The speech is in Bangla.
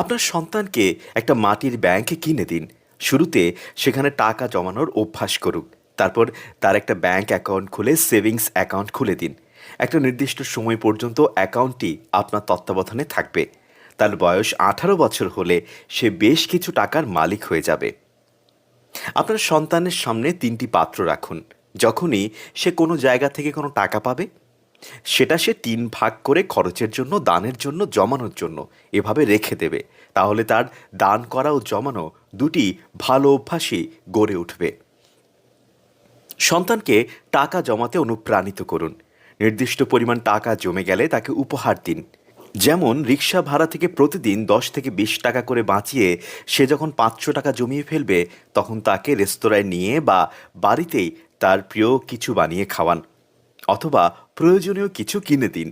আপনার সন্তানকে একটা মাটির ব্যাংক কিনে দিন। শুরুতে সেখানে টাকা জমানোর অভ্যাস করুক। তারপর তার একটা ব্যাংক অ্যাকাউন্ট খুলে সেভিংস অ্যাকাউন্ট খুলে দিন। একটা নির্দিষ্ট সময় পর্যন্ত অ্যাকাউন্টটি আপনার তত্ত্বাবধানে থাকবে। তার বয়স আঠারো বছর হলে সে বেশ কিছু টাকার মালিক হয়ে যাবে। আপনার সন্তানের সামনে তিনটি পাত্র রাখুন। যখনই সে কোনো জায়গা থেকে কোনো টাকা পাবে সেটা সে তিন ভাগ করে খরচের জন্য, দানের জন্য, জমানোর জন্য এভাবে রেখে দেবে। তাহলে তার দান করা ও জমানো দুটি ভালো অভ্যাসই গড়ে উঠবে। সন্তানকে টাকা জমাতে অনুপ্রাণিত করুন। নির্দিষ্ট পরিমাণ টাকা জমে গেলে তাকে উপহার দিন। যেমন রিক্সা ভাড়া থেকে প্রতিদিন দশ থেকে বিশ টাকা করে বাঁচিয়ে সে যখন পাঁচশো টাকা জমিয়ে ফেলবে, তখন তাকে রেস্তোরাঁয় নিয়ে বা বাড়িতেই তার প্রিয় কিছু বানিয়ে খাওয়ান। অথবা প্রয়োজনীয় কিছু কিনে দিন।